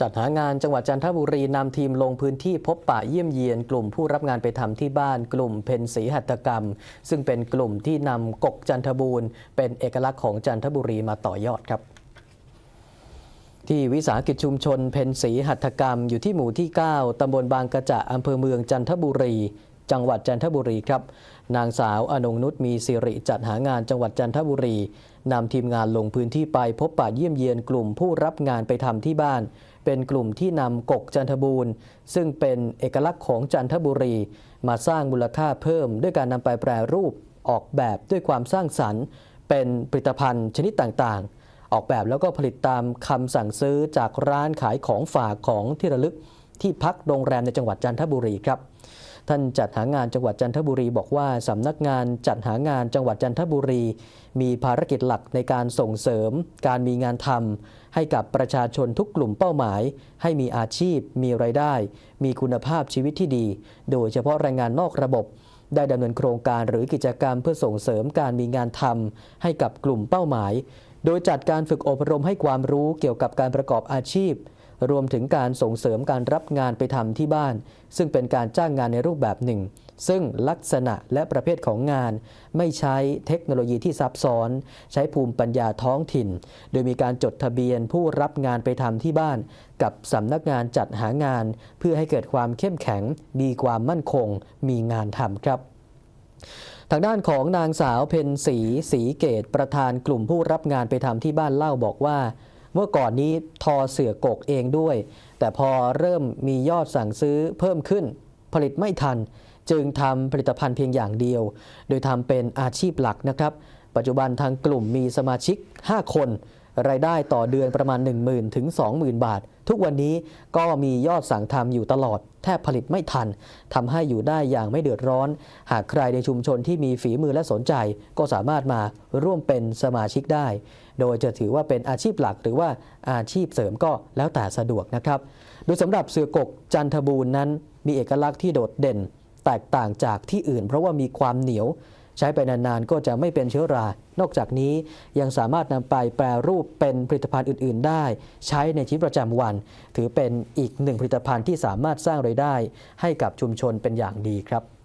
จัดหางานจังหวัดจันทบุรีนำทีมลงพื้นที่พบปะเยี่ยมเยียน กลุ่มผู้รับงานไปทำที่บ้านกลุ่มเพนสีหัตถกรรม ซึ่งเป็นกลุ่มที่นำกกจันทบูรณ์เป็นเอกลักษณ์ของจันทบุรีมาต่อยอดครับที่วิสาหกิจชุมชนเพนสีหัตถกรรมอยู่ที่หมู่ที่ 9 ตำบลบางกระจะอำเภอเมืองจันทบุรีจังหวัดจันทบุรีครับ นางสาวอนงนุชมีสิริจัดหางานจังหวัดจันทบุรีนำทีมงานลงพื้นที่ไปพบปะเยี่ยมเยียนกลุ่มผู้รับงานไปทำที่บ้าน เป็นกลุ่มที่นำกกจันทบูรณ์ ซึ่งเป็นเอกลักษณ์ของจันทบุรี มาสร้างมูลค่าเพิ่ม ด้วยการนำไปแปรรูป ออกแบบด้วยความสร้างสรรค์ เป็นผลิตภัณฑ์ชนิดต่างๆ ออกแบบแล้วก็ผลิตตามคำสั่งซื้อจากร้านขายของฝากของที่ระลึกที่พักโรงแรมในจังหวัดจันทบุรีครับ ท่านจัดหางานจังหวัดจันทบุรีบอกว่าสำนักงานจัดหางานจังหวัดจันทบุรี มีภารกิจหลักในการส่งเสริม การมีงานทำให้กับประชาชนทุกกลุ่มเป้าหมาย ให้มีอาชีพ มีไรายได้ มีคุณภาพชีวิตที่ดี โดยเฉพาะแรงงานนอกระบบ ได้ดำเนินโครงการหรือกิจกรรมเพื่อส่งเสริมการมีงานทำให้กับกลุ่มเป้าหมาย โดยจัดการฝึกอบรมให้ความรู้เกี่ยวกับการประกอบอาชีพ รวมถึงการส่งเสริมการรับงานไปทำที่บ้าน ซึ่งเป็นการจ้างงานในรูปแบบหนึ่ง ซึ่งลักษณะและประเภทของงาน ไม่ใช้เทคโนโลยีที่ซับซ้อน ใช้ภูมิปัญญาท้องถิ่น โดยมีการจดทะเบียนผู้รับงานไปทำที่บ้าน กับสำนักงานจัดหางาน เพื่อให้เกิดความเข้มแข็ง มีความมั่นคง มีงานทำครับทางด้านของนางสาวเพนสีสีเกตประธานกลุ่มผู้รับงานไปทำที่บ้านเล่าบอกว่า เมื่อก่อนนี้ทอเสือกกเองด้วย แต่พอเริ่มมียอดสั่งซื้อเพิ่มขึ้น ผลิตไม่ทัน จึงทำผลิตภัณฑ์เพียงอย่างเดียว โดยทำเป็นอาชีพหลักนะครับ ปัจจุบันทางกลุ่มมีสมาชิก 5 คน รายได้ต่อเดือนประมาณ 10,000 ถึง 20,000 บาท ทุกวันนี้ก็มียอดสั่งทำอยู่ตลอด แทบผลิตไม่ทันทำให้อยู่ได้อย่างไม่เดือดร้อน หากใครในชุมชนที่มีฝีมือและสนใจ ก็สามารถมาร่วมเป็นสมาชิกได้ โดยจะถือว่าเป็นอาชีพหลักหรือว่าอาชีพเสริมก็แล้วแต่สะดวกนะครับ โดยสำหรับเสือกกจันทบูรณ์นั้น มีเอกลักษณ์ที่โดดเด่น แตกต่างจากที่อื่น เพราะว่ามีความเหนียว ใช้ไปนานๆ ก็จะไม่เป็นเชื้อรา นอกจากนี้ยังสามารถนำไปแปรรูปเป็นผลิตภัณฑ์อื่น ๆ ได้ ใช้ในชีวิตประจำวัน ถือเป็นอีกหนึ่งผลิตภัณฑ์ที่สามารถสร้างไรายได้ ให้กับชุมชนเป็นอย่างดีครับ